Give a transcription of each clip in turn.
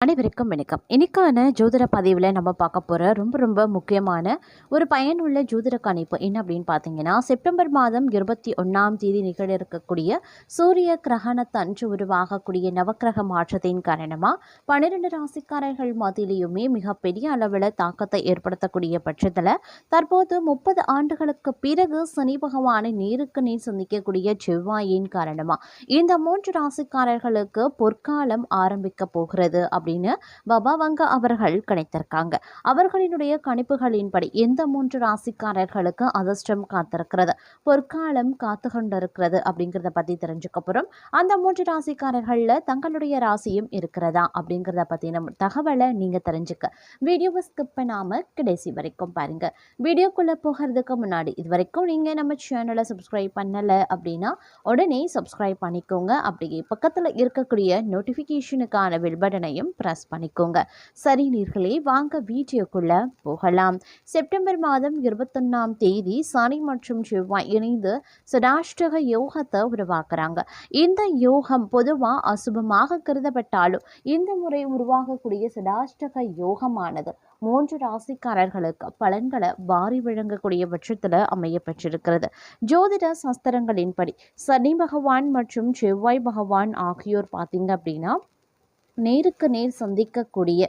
அனைவருக்கும் வணக்கம். இன்னைக்கான ஜோதிட பதிவில் நம்ம பார்க்க போகிற ரொம்ப ரொம்ப முக்கியமான ஒரு பயனுள்ள ஜோதிட கணிப்பு என்ன அப்படின்னு பார்த்தீங்கன்னா செப்டம்பர் மாதம் இருபத்தி ஒன்றாம் தேதி நிகழ இருக்கக்கூடிய சூரிய கிரகணத்தன்று உருவாகக்கூடிய நவக்கிரக மாற்றத்தின் காரணமாக பன்னிரெண்டு ராசிக்காரர்கள் மத்தியிலையுமே மிகப்பெரிய அளவில் தாக்கத்தை ஏற்படுத்தக்கூடிய பட்சத்தில் தற்போது முப்பது ஆண்டுகளுக்கு பிறகு சனி பகவானை நேருக்கு நீர் சந்திக்கக்கூடிய செவ்வாயின் காரணமாக இந்த மூன்று ராசிக்காரர்களுக்கு பொற்காலம் ஆரம்பிக்க போகிறது அப்படின்னு பாபா வங்க அவர்கள் கணித்திருக்காங்க. அவர்களினுடைய கணிப்புகளின்படி எந்த மூன்று ராசிக்காரர்களுக்கு அதிர்ஷ்டம் காத்திருக்கிறது? பொற்காலம் காத்து கொண்டிருக்கிறது அப்படிங்கிறத பற்றி தெரிஞ்சுக்க போகிறோம் அந்த மூன்று ராசிக்காரர்களில் தங்களுடைய ராசியும் இருக்கிறதா அப்படிங்கிறத பற்றின தகவலை நீங்கள் தெரிஞ்சுக்க. வீடியோவை ஸ்கிப் பண்ணாமல் கடைசி வரைக்கும் பாருங்கள் வீடியோக்குள்ளே போகிறதுக்கு முன்னாடி இது வரைக்கும் நீங்கள் நம்ம சேனலை சப்ஸ்கிரைப் பண்ணலை அப்படின்னா உடனே சப்ஸ்கிரைப் பண்ணிக்கோங்க. அப்படியே பக்கத்தில் இருக்கக்கூடிய நோட்டிஃபிகேஷனுக்கான பெல் ப்ரெஸ் பண்ணிக்கோங்க. சரி நீர்களே வாங்க வீடியோக்குள்ள போகலாம். செப்டம்பர் மாதம் இருபத்தொன்னாம் தேதி சனி மற்றும் செவ்வாய் இணைந்து சடாஷ்டக யோகத்தை உருவாக்குறாங்க. இந்த யோகம் பொதுவாக அசுபமாக கருதப்பட்டாலும் இந்த முறை உருவாகக்கூடிய சடாஷ்டக யோகமானது மூன்று ராசிக்காரர்களுக்கு பலன்களை வாரி வழங்கக்கூடிய பட்சத்தில் அமையப்பெற்றிருக்கிறது ஜோதிட சாஸ்திரங்களின்படி சனி பகவான் மற்றும் செவ்வாய் பகவான் ஆகியோர் பார்த்தீங்க அப்படின்னா நேருக்கு நேர் சந்திக்கக்கூடிய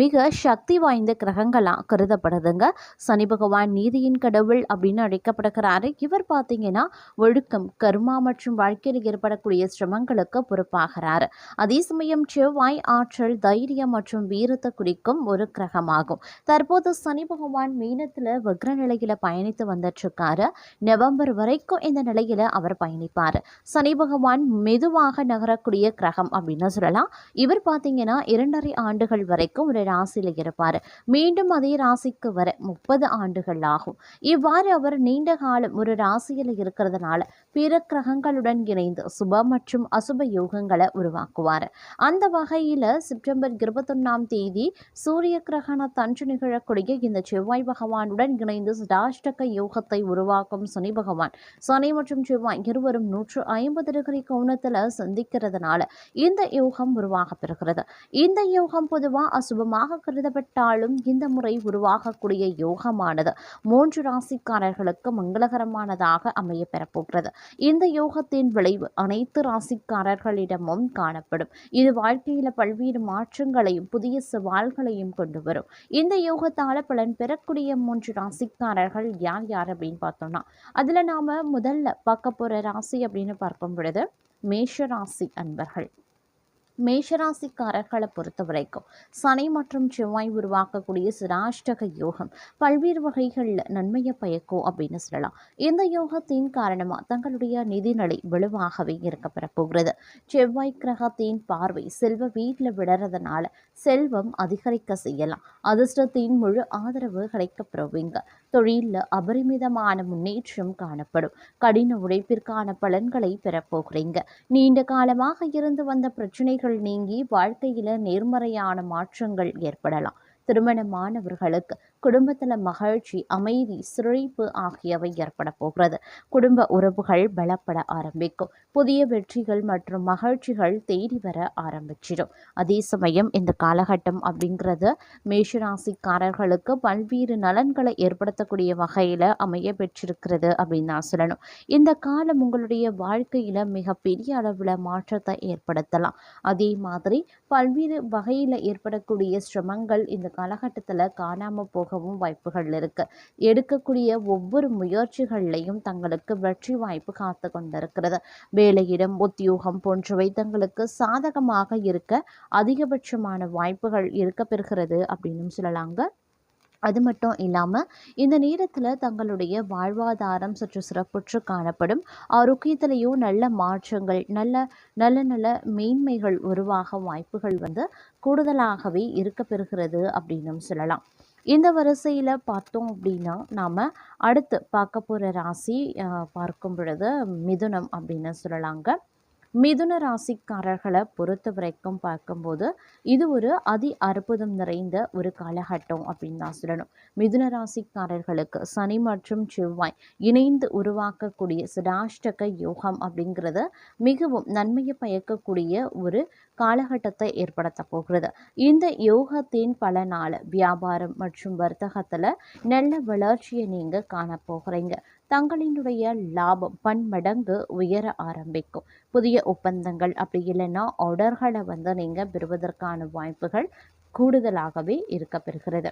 மிக சக்தி வாய்ந்த கிரகங்களாக கருதப்படுதுங்க. சனி பகவான் நீதியின் கடவுள் அப்படின்னு அழைக்கப்படுகிறாரு. இவர் பார்த்தீங்கன்னா ஒழுக்கம் கர்மா மற்றும் வாழ்க்கையில் ஏற்படக்கூடிய சிரமங்களுக்கு பொறுப்பாகிறாரு. அதே சமயம் செவ்வாய் ஆற்றல் தைரியம் மற்றும் வீரத்தை குறிக்கும் ஒரு கிரகமாகும். தற்போது சனி பகவான் மீனத்தில் வக்ர நிலையில் பயணித்து வந்துட்டுருக்காரு. நவம்பர் வரைக்கும் இந்த நிலையில் அவர் பயணிப்பார். சனி பகவான் மெதுவாக நகரக்கூடிய கிரகம் அப்படின்னு சொல்லலாம். இவர் பார்த்தீங்கன்னா இரண்டரை ஆண்டுகள் வரைக்கும் ஒரு ராசியில் இருப்பார். மீண்டும் அதே ராசிக்கு வர முப்பது ஆண்டுகள் ஆகும். இவ்வாறு அவர் நீண்ட காலம் ஒரு ராசியில் இருக்கிறதுனால பிற கிரகங்களுடன் இணைந்து சுப மற்றும் அசுப யோகங்களை உருவாக்குவார். அந்த வகையில் செப்டம்பர் இருபத்தொன்னாம் தேதி சூரிய கிரகணத்தன்று நிகழக்கூடிய இந்த செவ்வாய் பகவானுடன் இணைந்து சதாஷ்டக யோகத்தை உருவாக்கும் சனி பகவான். சனி மற்றும் செவ்வாய் இருவரும் நூற்று ஐம்பது டிகிரி கோணத்தில் சந்திக்கிறதுனால இந்த யோகம் உருவாக பெறுகிறது இந்த யோகம் பொதுவாக அசுபமாக கருதப்பட்டாலும் இந்த முறை உருவாகக்கூடிய யோகமானது மூன்று ராசிக்காரர்களுக்கு மங்களகரமானதாக அமைய பெறப்போகிறது. இந்த யோகத்தின் விளைவு அனைத்து ராசிக்காரர்களிடமும் காணப்படும். இது வாழ்க்கையில் பல்வேறு மாற்றங்களையும் புதிய சவால்களையும் கொண்டு வரும். இந்த யோகத்தால் பலன் பெறக்கூடிய மூன்று ராசிக்காரர்கள் யார் யார் அப்படின்னு பார்த்தோம்னா அதில் நாம் முதல்ல பார்க்க போகிற ராசி அப்படின்னு பார்க்கும் பொழுது மேஷ ராசி அன்பர்கள். மேஷராசிக்காரர்களை பொறுத்த வரைக்கும் சனி மற்றும் செவ்வாய் உருவாக்கக்கூடிய சிராஷ்டக யோகம் பல்வேறு வகைகளில் நன்மையை பயக்கும் அப்படின்னு சொல்லலாம். இந்த யோகத்தின் காரணமாக தங்களுடைய நிதிநிலை வலுவாகவே இருக்கப்பெற போகிறது செவ்வாய் கிரகத்தின் பார்வை செல்வ வீட்டில் விடறதுனால செல்வம் அதிகரிக்க செய்யலாம். அதிர்ஷ்டத்தின் முழு ஆதரவு கிடைக்கப்பெறுவீங்க தொழிலில் அபரிமிதமான முன்னேற்றம் காணப்படும். கடின உழைப்பிற்கான பலன்களை பெறப்போகிறீங்க நீண்ட காலமாக இருந்து வந்த பிரச்சனைகள் நீங்கி வாழ்க்கையில் நேர்மறையான மாற்றங்கள் ஏற்படலாம். திருமணமானவர்களுக்கு குடும்பத்தில் மகிழ்ச்சி அமைதி சிரிப்பு ஆகியவை ஏற்பட போகிறது. குடும்ப உறவுகள் பலப்பட ஆரம்பிக்கும். புதிய வெற்றிகள் மற்றும் மகிழ்ச்சிகள் தேடி வர ஆரம்பிச்சிடும். அதே சமயம் இந்த காலகட்டம் அப்படிங்கிறது மேஷராசிக்காரர்களுக்கு பல்வேறு நலன்களை ஏற்படுத்தக்கூடிய வகையில் அமைய பெற்றிருக்கிறது அப்படின்னு நான் சொல்லணும். இந்த காலம் உங்களுடைய வாழ்க்கையில் மிகப்பெரிய அளவில் மாற்றத்தை ஏற்படுத்தலாம். அதே மாதிரி பல்வேறு வகையில் ஏற்படக்கூடிய சிரமங்கள் இந்த காலகட்டத்தில் காணாமல் போகவும் வாய்ப்புகள் இருக்கு. எடுக்கக்கூடிய ஒவ்வொரு முயற்சிகள்லையும் தங்களுக்கு வெற்றி வாய்ப்பு காத்து கொண்டிருக்கிறது. வேலையிடம் உத்தியோகம் போன்றவை தங்களுக்கு சாதகமாக இருக்க அதிகபட்சமான வாய்ப்புகள் இருக்க பெறுகிறது அப்படின்னு சொல்லலாங்க. அது மட்டும் இல்லாமல் இந்த நேரத்தில் தங்களுடைய வாழ்வாதாரம் சற்று சிறப்புற்று காணப்படும். ஆரோக்கியத்திலையும் நல்ல மாற்றங்கள் நல்ல நல்ல நல்ல மேன்மைகள் உருவாக வாய்ப்புகள் வந்து கூடுதலாகவே இருக்க பெறுகிறது அப்படின்னும் சொல்லலாம். இந்த வரிசையில் பார்த்தோம் அப்படின்னா நாம் அடுத்து பார்க்க போகிற ராசி அஹ், பார்க்கும் பொழுது மிதுனம் அப்படின்னு சொல்லலாங்க. மிதுன ராசிக்காரர்களை பொறுத்த வரைக்கும் பார்க்கும்போது இது ஒரு அதி அற்புதம் நிறைந்த ஒரு காலகட்டம் அப்படின்னு தான் சொல்லணும். மிதுன ராசிக்காரர்களுக்கு சனி மற்றும் செவ்வாய் இணைந்து உருவாக்கக்கூடிய சிடாஷ்டக யோகம் அப்படிங்கிறது மிகவும் நன்மையை பயக்கக்கூடிய ஒரு காலகட்டத்தை ஏற்படுத்த போகிறது. இந்த யோகத்தின் பலனால் வியாபாரம் மற்றும் வர்த்தகத்தில் நல்ல வளர்ச்சியை நீங்கள் காணப்போகிறீங்க தங்களினுடைய லாபம் பன்மடங்கு உயர ஆரம்பிக்கும். புதிய ஒப்பந்தங்கள் அப்படி இல்லைன்னா ஆர்டர்களை வந்து நீங்கள் பெறுவதற்கான வாய்ப்புகள் கூடுதலாகவே இருக்கப்பெறுகிறது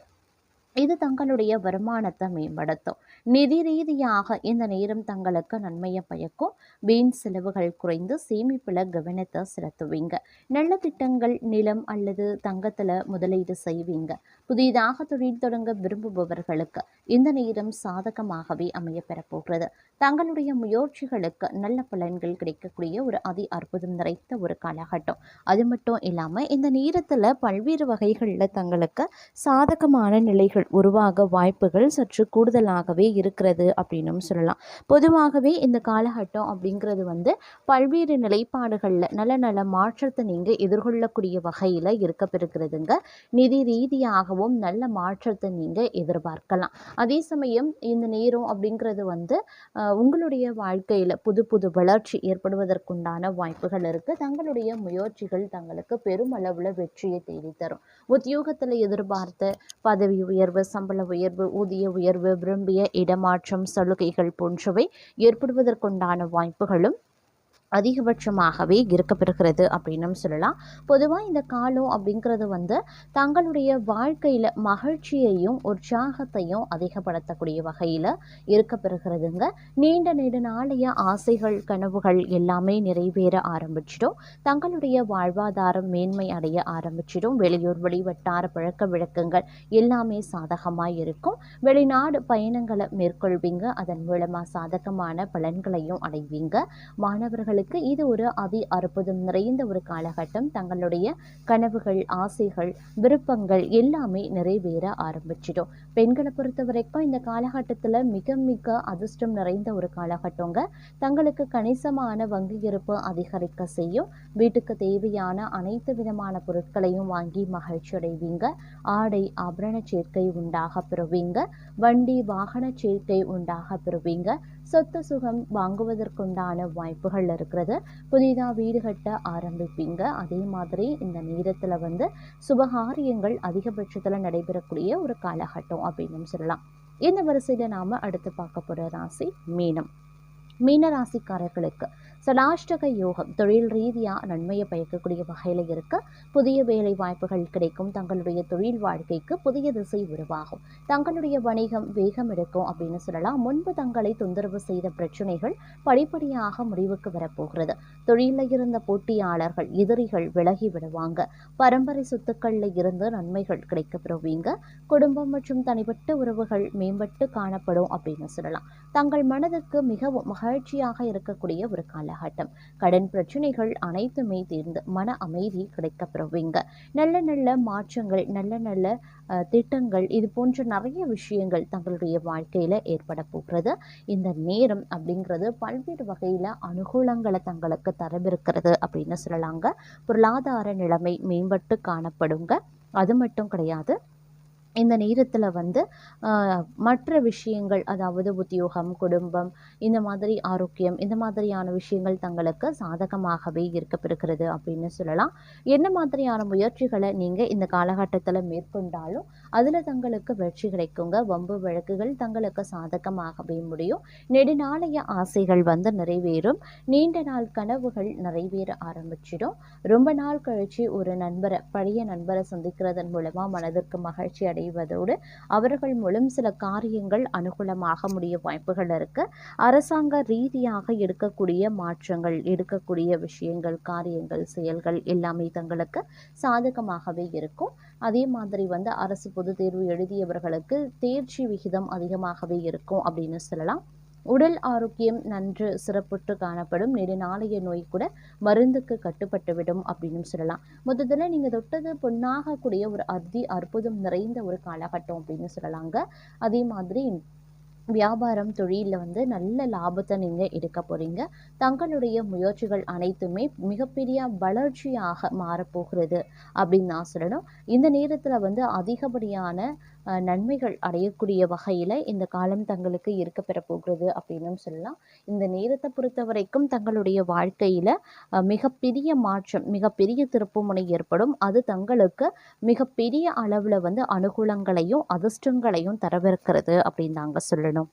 இது தங்களுடைய வருமானத்தை மேம்படுத்தும். நிதி ரீதியாக இந்த நேரம் தங்களுக்கு நன்மையை பயக்கும். வீண் செலவுகள் குறைந்து சேமிப்பில் கவனத்தை செலுத்துவீங்க. நல்ல திட்டங்கள் நிலம் அல்லது தங்கத்தில் முதலீடு செய்வீங்க. புதிதாக தொழில் தொடங்க விரும்புபவர்களுக்கு இந்த நேரம் சாதகமாகவே அமையப்பெறப்போகிறது தங்களுடைய முயற்சிகளுக்கு நல்ல பலன்கள் கிடைக்கக்கூடிய ஒரு அதி அற்புதம் நிறைத்த ஒரு காலகட்டம். அது மட்டும் இல்லாமல் இந்த நேரத்தில் பல்வேறு வகைகளில் தங்களுக்கு சாதகமான நிலைகள் உருவாக வாய்ப்புகள் சற்று கூடுதலாகவே இருக்கிறது அப்படின்னும் சொல்லலாம். பொதுவாகவே இந்த காலகட்டம் அப்படிங்கிறது வந்து பல்வேறு நிலைப்பாடுகளில் நல்ல நல்ல மாற்றத்தை நீங்கள் எதிர்கொள்ளக்கூடிய வகையில் இருக்கப்பெறுகிறதுங்க. நிதி ரீதியாகவும் நல்ல மாற்றத்தை நீங்கள் எதிர்பார்க்கலாம். அதே சமயம் இந்த நேரம் அப்படிங்கிறது வந்து உங்களுடைய வாழ்க்கையில் புது புது வளர்ச்சி ஏற்படுவதற்குண்டான வாய்ப்புகள் இருக்குது தங்களுடைய முயற்சிகள் தங்களுக்கு பெருமளவில் வெற்றியை தேடித்தரும். உத்தியோகத்தில் எதிர்பார்த்த பதவி உயர்வு சம்பள உயர்வு ஊதிய உயர்வு விரும்பிய இடமாற்றம் சலுகைகள் போன்றவை ஏற்படுவதற்குண்டான வாய்ப்புகளும் அதிகபட்சமாகவே இருக்கப்பெறுகிறது அப்படின்னும் சொல்லலாம். பொதுவாக இந்த காலம் அப்படிங்கிறது வந்து தங்களுடைய வாழ்க்கையில் மகிழ்ச்சியையும் உற்சாகத்தையும் அதிகப்படுத்தக்கூடிய வகையில் இருக்கப்பெறுகிறதுங்க. நீண்ட நெடு நாளைய ஆசைகள் கனவுகள் எல்லாமே நிறைவேற ஆரம்பிச்சிடும். தங்களுடைய வாழ்வாதாரம் மேன்மை அடைய ஆரம்பிச்சிடும். வெளியூர் வெளிவட்டார பழக்க வழக்கங்கள் எல்லாமே சாதகமாக இருக்கும். வெளிநாடு பயணங்களை மேற்கொள்வீங்க. அதன் மூலமாக சாதகமான பலன்களையும் அடைவீங்க. மாணவர்களுக்கு இது ஒரு அதி அற்புதம் நிறைந்த ஒரு காலகட்டம். தங்களுடைய கனவுகள் ஆசைகள் விருப்பங்கள் எல்லாமே நிறைவேற ஆரம்பிச்சிடும். பெண்களை பொறுத்த வரைக்கும் இந்த காலகட்டத்தில் மிக மிக அதிர்ஷ்டம் நிறைந்த ஒரு காலகட்டங்க. தங்களுக்கு கணிசமான வங்கி இருப்பு அதிகரிக்க செய்யும். வீட்டுக்கு தேவையான அனைத்து விதமான பொருட்களையும் வாங்கி மகிழ்ச்சி அடைவீங்க ஆடை ஆபரண சேர்க்கை உண்டாக பெறுவீங்க. வண்டி வாகன சேர்க்கை உண்டாக பெறுவீங்க. சொத்து சுகம் வாங்குவதற்குண்டான வாய்ப்புகள் இருக்கிறது. புதிதாக வீடு கட்ட ஆரம்பிப்பீங்க. அதே மாதிரி இந்த நேரத்தில் வந்து சுபகாரியங்கள் அதிகபட்சத்தில் நடைபெறக்கூடிய ஒரு காலகட்டம் அப்படின்னு சொல்லலாம். இந்த வரிசையில் நாம் அடுத்து பார்க்க போகிற ராசி மீனம். மீன ராசிக்காரர்களுக்கு சடாஷ்டக யோகம் தொழில் ரீதியாக நன்மையை பயக்கக்கூடிய வகையில் இருக்க. புதிய வேலை வாய்ப்புகள் கிடைக்கும். தங்களுடைய தொழில் வாழ்க்கைக்கு புதிய திசை உருவாகும். தங்களுடைய வணிகம் வேகம் எடுக்கும் அப்படின்னு சொல்லலாம். முன்பு தங்களை தொந்தரவு செய்த பிரச்சனைகள் படிப்படியாக முடிவுக்கு வரப்போகிறது. தொழிலில் இருந்த போட்டியாளர்கள் எதிரிகள் விலகி விடுவாங்க. பரம்பரை சொத்துக்களில் இருந்து நன்மைகள் கிடைக்க பெறுவீங்க குடும்பம் மற்றும் தனிப்பட்ட உறவுகள் மேம்பட்டு காணப்படும் அப்படின்னு சொல்லலாம். தங்கள் மனதுக்கு மிகவும் மகிழ்ச்சியாக இருக்கக்கூடிய ஒரு காலம். காலகட்டம். கடன் பிரச்சனைகள் அனைத்துமே தீர்ந்து மன அமைதி கிடைக்கப்பெறுவீங்க. நல்ல நல்ல மாற்றங்கள் நல்ல நல்ல திட்டங்கள் இது போன்ற நிறைய விஷயங்கள் தங்களுடைய வாழ்க்கையில் ஏற்பட போகிறது. இந்த நேரம் அப்படிங்கிறது பல்வேறு வகையில் அனுகூலங்களை தங்களுக்கு தரவிருக்கிறது அப்படின்னு சொல்லலாங்க. பொருளாதார நிலைமை மேம்பட்டு காணப்படுங்க. அது மட்டும் கிடையாது. இந்த நேரத்தில் வந்து மற்ற விஷயங்கள் அதாவது உத்தியோகம் குடும்பம் இந்த மாதிரி ஆரோக்கியம் இந்த மாதிரியான விஷயங்கள் தங்களுக்கு சாதகமாகவே இருக்கப்பெறுகிறது அப்படின்னு சொல்லலாம். என்ன மாதிரியான முயற்சிகளை நீங்கள் இந்த காலகட்டத்தில் மேற்கொண்டாலும் அதில் தங்களுக்கு வெற்றி கிடைக்குங்க. வம்பு வழக்குகள் தங்களுக்கு சாதகமாகவே முடியும். நெடுநாளைய ஆசைகள் வந்து நிறைவேறும். நீண்ட நாள் கனவுகள் நிறைவேற ஆரம்பிச்சிடும். ரொம்ப நாள் கழிச்சு ஒரு நண்பரை பழைய நண்பரை சந்திக்கிறதன் மூலமாக மனதிற்கு மகிழ்ச்சி அடை அடைவதோடு அவர்கள் மூலம் சில காரியங்கள் அனுகூலமாக முடிய வாய்ப்புகள் இருக்கு. அரசாங்க ரீதியாக எடுக்கக்கூடிய மாற்றங்கள் எடுக்கக்கூடிய விஷயங்கள் காரியங்கள் செயல்கள் எல்லாமே தங்களுக்கு சாதகமாகவே இருக்கும். அதே மாதிரி வந்து அரசு பொது தேர்வு எழுதியவர்களுக்கு தேர்ச்சி விகிதம் அதிகமாகவே இருக்கும் அப்படின்னு சொல்லலாம். உடல் ஆரோக்கியம் நன்று சிறப்புற்று காணப்படும். நெடுநாளைய நோய் கூட மருந்துக்கு கட்டுப்பட்டுவிடும் அப்படின்னு சொல்லலாம். மொத்தத்தில் நீங்கள் தொட்டது பொண்ணாகக்கூடிய ஒரு அதி அற்புதம் நிறைந்த ஒரு காலகட்டம் அப்படின்னு சொல்லலாங்க. அதே மாதிரி வியாபாரம் தொழிலில் வந்து நல்ல லாபத்தை நீங்கள் எடுக்க போகிறீங்க தங்களுடைய முயற்சிகள் அனைத்துமே மிகப்பெரிய வளர்ச்சியாக மாறப்போகிறது அப்படின்னு நான் சொல்லணும். இந்த நேரத்தில் வந்து அதிகப்படியான நன்மைகள் அடையக்கூடிய வகையில் இந்த காலம் தங்களுக்கு இருக்க பெற போகிறது அப்படின்னு சொல்லலாம். இந்த நேரத்தை பொறுத்த வரைக்கும் தங்களுடைய வாழ்க்கையில் மிகப்பெரிய மாற்றம் மிகப்பெரிய திருப்புமுனை ஏற்படும். அது தங்களுக்கு மிகப்பெரிய அளவில் வந்து அனுகூலங்களையும் அதிர்ஷ்டங்களையும் தரவிருக்கிறது அப்படின்னு நாங்கள் சொல்லணும்.